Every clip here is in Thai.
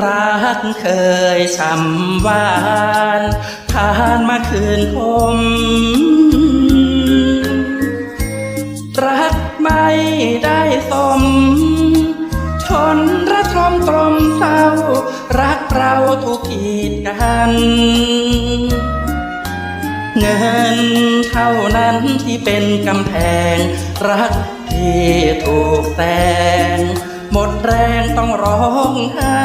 รักเคยช้ำวานผ่านมาคืนคม รักไม่ได้สม ชนระทมตรมเศร้า รักเราถูกกีดกัน เงินเท่านั้นที่เป็นกำแพง รักที่ถูกแซง หมดแรงต้องร้องไห้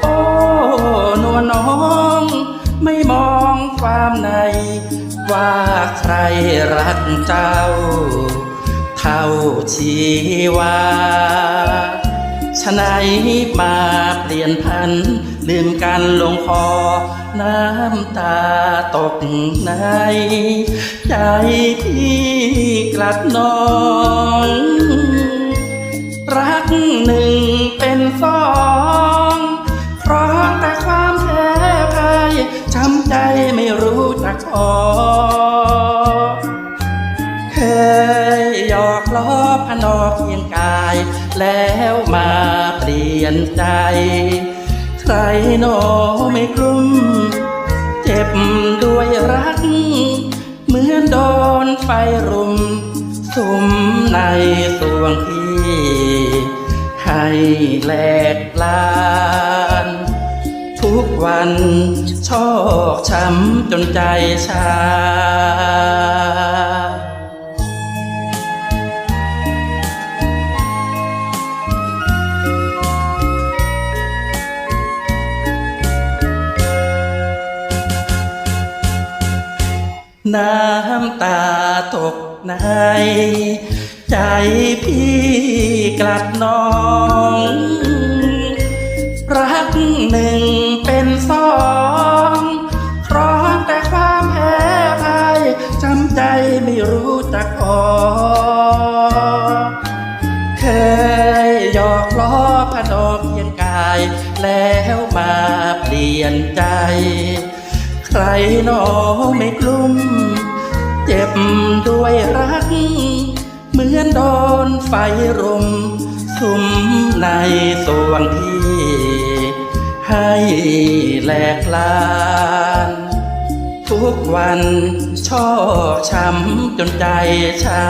โอ้นวลน้องไม่มองความใน ว่าใครรักเจ้า เท่าชีวาฉะไหนมาเปลี่ยนพันลืมกันลงคอ น้ำตาตกใน ใจพี่กลัดนอง รักหนึ่งเป็นสองเพราะแต่ความแพ้พ่ายช้ำใจไม่รู้จักพอเคยหยอกล้อพนอเพียงกาย แล้วมาเปลี่ยนใจ ใครโนไม่กลุ้มเจ็บด้วยรัก เหมือนโดนไฟรุม สุมในสวงพี่ แหลกลาน ทุกวันชอกช้ำจนใจชา น้ำตาตกใน ใจพี่กลัดน้อง รักหนึ่งเป็นสองเพราะแต่ความแพ้พ่ายจำใจไม่รู้จักพอเคยหยอกล้อพนอเพียงกาย แล้วมาเปลี่ยนใจ ใครหนอไม่กลุ้ม เจ็บด้วยรัก เหมือนโดนไฟรุม สุมในสวงที่ ให้แหลกลาน ทุกวันชอกช้ำจนใจชา